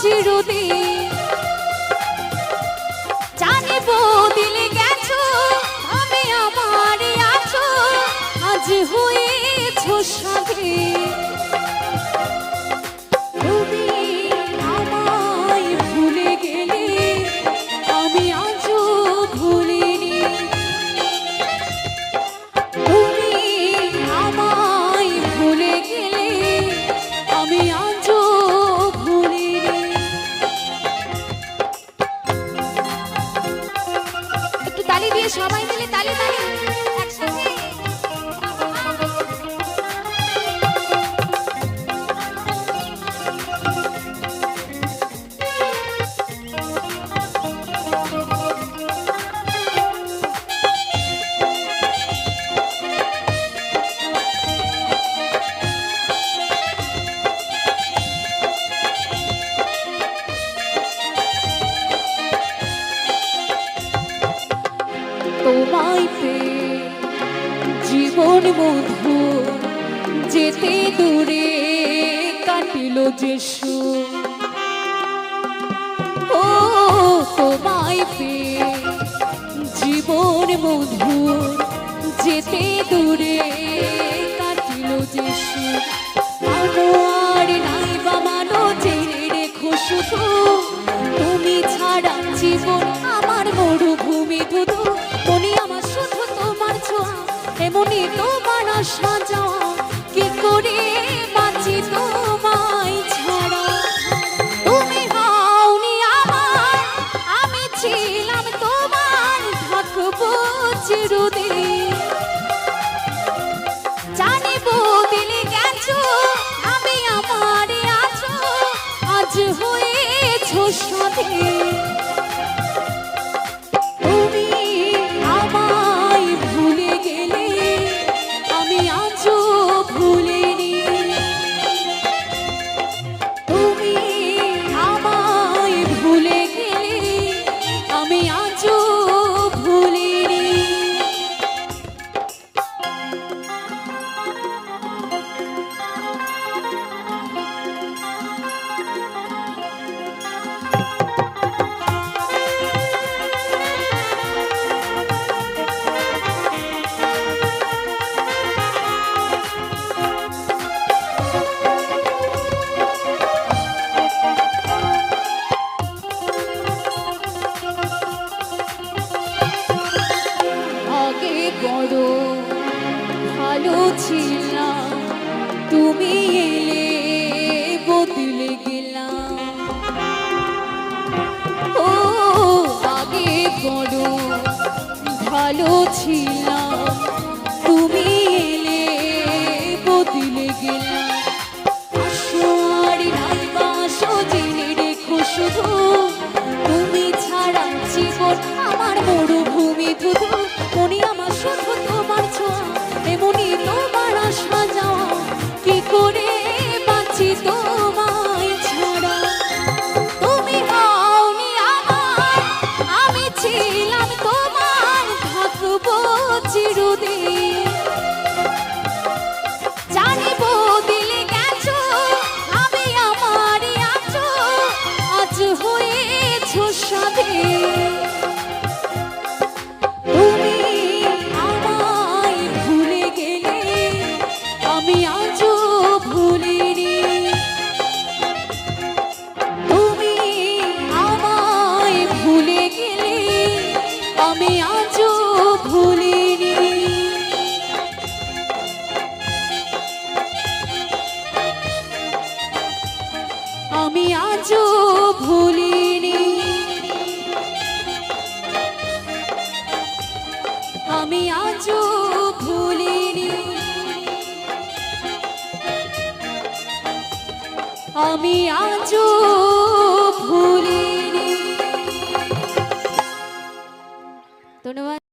চিরদিন। জানিব তোমায় পেয়ে জীবন বন্ধু যেতে দূরে কাটিল যেসু ও তোমায় পেয়ে জীবন বন্ধু যেতে দূরে কাটিল যে সুর। আর নাই বা মানো জেনে তুমি ছাড়া জীবন আমার মরুভূমি, ধুধু এমনই তোমার যাওয়া কি করে বাঁচি তোমায় ছাড়া? তুমি হওনি আমার আমি ছিলাম তোমার থাকব চিরদিন জানিব দিলে গেছো, আমি আমার আছো, আজ হয়েছো স্বাধীন ভালো ছিলাম তুমি এলে গেলাম। ভালো শুধু তুমি ছাড়া জীবন আমার মরুভূমি ধুধু। আমি আজও ভুলিনি। ধন্যবাদ।